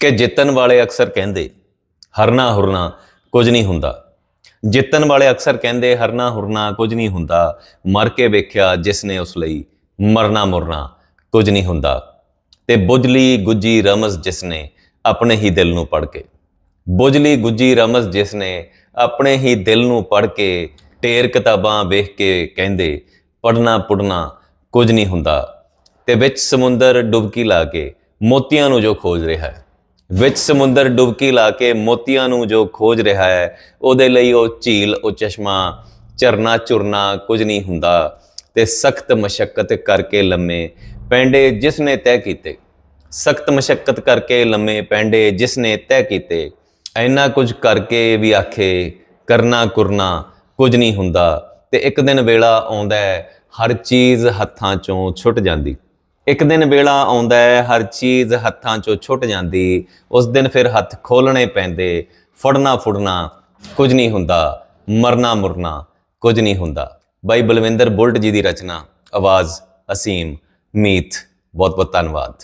ਕਿ ਜਿੱਤਣ ਵਾਲੇ ਅਕਸਰ ਕਹਿੰਦੇ, ਹਰਨਾ ਹੁਰਨਾ ਕੁਝ ਨਹੀਂ ਹੁੰਦਾ। ਜਿੱਤਣ ਵਾਲੇ ਅਕਸਰ ਕਹਿੰਦੇ, ਹਰਨਾ ਹੁਰਨਾ ਕੁਝ ਨਹੀਂ ਹੁੰਦਾ। ਮਰ ਕੇ ਵੇਖਿਆ ਜਿਸ ਨੇ ਉਸ ਲਈ, ਮਰਨਾ ਮੁਰਨਾ ਕੁਝ ਨਹੀਂ ਹੁੰਦਾ। ਤੇ ਬੁਝਲੀ ਗੁੱਜੀ ਰਮਜ਼ ਜਿਸ ਨੇ ਆਪਣੇ ਹੀ ਦਿਲ ਨੂੰ ਪੜ ਕੇ। ਬੁਝਲੀ ਗੁੱਜੀ ਰਮਜ਼ ਜਿਸ ਨੇ ਆਪਣੇ ਹੀ ਦਿਲ ਨੂੰ ਪੜ ਕੇ, ਢੇਰ ਕਿਤਾਬਾਂ ਵੇਖ ਕੇ ਕਹਿੰਦੇ ਪੜਨਾ ਪੁੜਨਾ ਕੁਝ ਨਹੀਂ ਹੁੰਦਾ। ਤੇ ਵਿੱਚ ਸਮੁੰਦਰ ਡੁਬਕੀ ਲਾ ਕੇ ਮੋਤੀਆਂ ਨੂੰ ਜੋ ਖੋਜ ਰਿਹਾ ਹੈ। ਵਿੱਚ ਸਮੁੰਦਰ ਡੁਬਕੀ ਲਾ ਕੇ ਮੋਤੀਆਂ ਨੂੰ ਜੋ ਖੋਜ ਰਿਹਾ ਹੈ, ਉਹਦੇ ਲਈ ਉਹ ਝੀਲ, ਉਹ ਚਸ਼ਮਾ, ਝਰਨਾ ਚੁਰਨਾ ਕੁਝ ਨਹੀਂ ਹੁੰਦਾ ਤੇ ਸਖਤ ਮਸ਼ਕਤ ਕਰਕੇ ਲੰਮੇ ਪੈਂਡੇ ਜਿਸ ਨੇ ਤੈਅ ਕੀਤੇ। ਸਖਤ ਮਸ਼ਕਤ ਕਰਕੇ ਲੰਮੇ ਪੈਂਡੇ ਜਿਸ ਨੇ ਤੈਅ ਕੀਤੇ। ਇੰਨਾ ਕੁਝ ਕਰਕੇ ਵੀ ਆਖੇ, ਕਰਨਾ, ਕੁਰਨਾ ਕੁਝ ਨਹੀਂ ਹੁੰਦਾ ਤੇ ਇੱਕ ਦਿਨ ਵੇਲਾ ਆਉਂਦਾ ਹੈ, ਹਰ ਚੀਜ਼ ਹੱਥਾਂ ਚੋਂ ਛੁੱਟ ਜਾਂਦੀ। ਇੱਕ ਦਿਨ ਵੇਲਾ ਆਉਂਦਾ ਹੈ, ਹਰ ਚੀਜ਼ ਹੱਥਾਂ ਚੋਂ ਛੁੱਟ ਜਾਂਦੀ, ਉਸ ਦਿਨ ਫਿਰ ਹੱਥ ਖੋਲਣੇ ਪੈਂਦੇ, ਫੜਨਾ ਫੁੜਨਾ ਕੁਝ ਨਹੀਂ ਹੁੰਦਾ, ਮਰਨਾ ਮੁਰਨਾ ਕੁਝ ਨਹੀਂ ਹੁੰਦਾ। ਬਾਈ ਬਲਵਿੰਦਰ ਬੁਲਟ ਜੀ ਦੀ ਰਚਨਾ, ਆਵਾਜ਼ ਅਸੀਮ, ਮੀਤ ਬਹੁਤ ਬਹੁਤ ਧੰਨਵਾਦ।